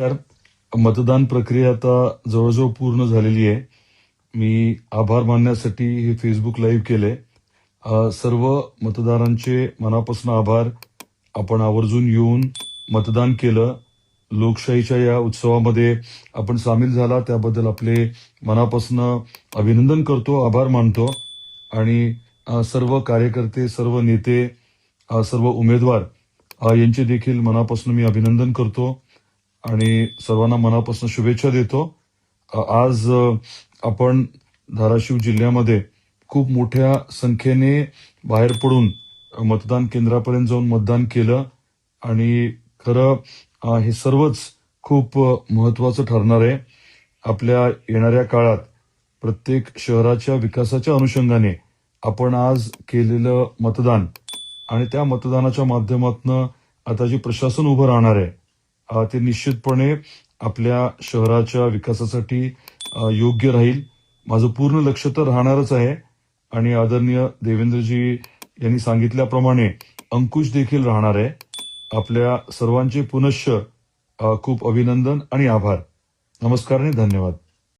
मतदान प्रक्रिया आता जवळजवळ पूर्ण झालेली आहे. मी आभार मानण्यासाठी हे फेसबुक लाईव्ह केले सर्व मतदारांचे मनापासून आभार. आपण आवर्जून येऊन मतदान केलं. लोकशाहीच्या या उत्सवामध्ये आपण सामील झाला. त्याबद्दल आपले मनापासून अभिनंदन करतो आभार मानतो. आणि सर्व कार्यकर्ते सर्व नेते सर्व उमेदवार यांचे देखील मनापासून मी अभिनंदन करतो. आणि सर्वांना मनापासून शुभेच्छा देतो. आज आपण धाराशिव जिल्ह्यामध्ये खूप मोठ्या संख्येने बाहेर पडून मतदान केंद्रापर्यंत जाऊन मतदान केलं. आणि खरं हे सर्वच खूप महत्वाचं ठरणार आहे. आपल्या येणाऱ्या काळात प्रत्येक शहराच्या विकासाच्या अनुषंगाने आपण आज केलेलं मतदान आणि त्या मतदानाच्या माध्यमातून आता जे प्रशासन उभं राहणार आहे ते निश्चितपणे आपल्या शहराच्या विकासासाठी योग्य राहील. माझं पूर्ण लक्ष तर राहणारच आहे. आणि आदरणीय देवेंद्रजी यांनी सांगितल्याप्रमाणे अंकुश देखील राहणार आहे. आपल्या सर्वांचे पुनश्च खूप अभिनंदन आणि आभार. नमस्कार आणि धन्यवाद.